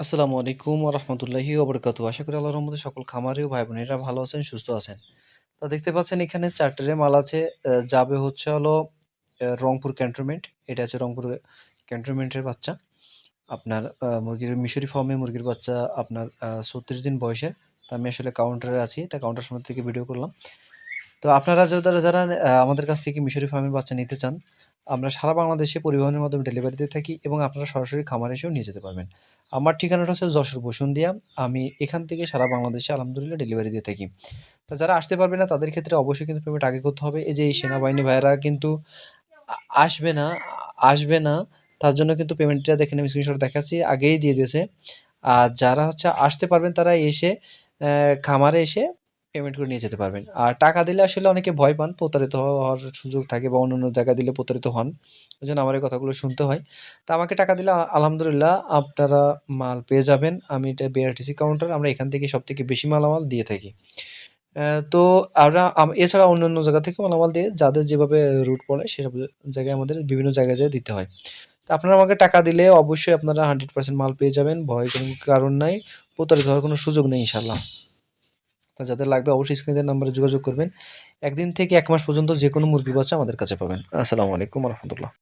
আসসালামু আলাইকুম রাহমাতুল্লাহি ওয়া বারাকাতুহু। আশা করি আল্লাহর রহমতে সকল খামারি ও ভাই বোনেরা ভালো আছেন, সুস্থ আছেন। তো দেখতে পাচ্ছেন এখানে ৪ ট্রে মাল আছে। যাবে হচ্ছে হলো রংপুর ক্যান্টনমেন্ট। এটা হচ্ছে রংপুর ক্যান্টনমেন্টের বাচ্চা। আপনার মুরগির মিশরি ফার্মে মুরগির বাচ্চা আপনার ৩৬ দিন বয়সের। তো আমি আসলে কাউন্টারে আছি। তা কাউন্টার সামনে থেকে ভিডিও করলাম। তো আপনারা যারা, যারা আমাদের কাছ থেকে মিশরি ফার্মের বাচ্চা নিতে চান, আমরা সারা বাংলাদেশে পরিবহনের মাধ্যমে ডেলিভারি দিয়ে থাকি এবং আপনারা সরাসরি খামারে এসেও নিয়ে যেতে পারবেন। আমার ঠিকানাটা হচ্ছে যশোর বসুন্ধিয়া। আমি এখান থেকে সারা বাংলাদেশে আলহামদুলিল্লাহ ডেলিভারি দিয়ে থাকি। তো যারা আসতে পারবে না তাদের ক্ষেত্রে অবশ্যই কিন্তু পেমেন্ট আগে করতে হবে। এই যে এই সেনাবাহিনী ভাইয়েরা কিন্তু আসবে না আসবে না তার জন্য কিন্তু পেমেন্টটা দেখেন আমি স্ক্রিনশট দেখাচ্ছি আগেই দিয়ে দিয়েছে। আর যারা হচ্ছে আসতে পারবেন তারা এসে খামারে এসে পেমেন্ট করে নিয়ে যেতে পারবেন। আর টাকা দিলে আসলে অনেকে ভয় পান, প্রতারিত হওয়ার সুযোগ থাকে বা অন্য অন্য জায়গায় দিলে প্রতারিত হন। ওই জন্য আমার এই কথাগুলো শুনতে হয়। তো আমাকে টাকা দিলে আলহামদুলিল্লাহ আপনারা মাল পেয়ে যাবেন। আমি এটা বিআরটিসি কাউন্টার আমরা এখান থেকে সব থেকে বেশি মালামাল দিয়ে থাকি। তো আমরা এছাড়া অন্য অন্য জায়গা থেকে মালামাল দিয়ে যাদের যেভাবে রুট পড়ে সেসব জায়গায় আমাদের বিভিন্ন জায়গায় যেয়ে দিতে হয়। তো আপনারা আমাকে টাকা দিলে অবশ্যই আপনারা 100% মাল পেয়ে যাবেন। ভয় কোনো কারণ নাই। প্রতারিত হওয়ার কোনো সুযোগ নেই ইনশাআল্লাহ। তো যাদের লাগবে অবশ্যই স্ক্রিনের নাম্বারে যোগাযোগ করবেন। একদিন থেকে এক মাস পর্যন্ত যে কোনো মুরগি বাচ্চা আমাদের কাছে পাবেন। আসসালামু আলাইকুম রাহমাতুল্লাহ।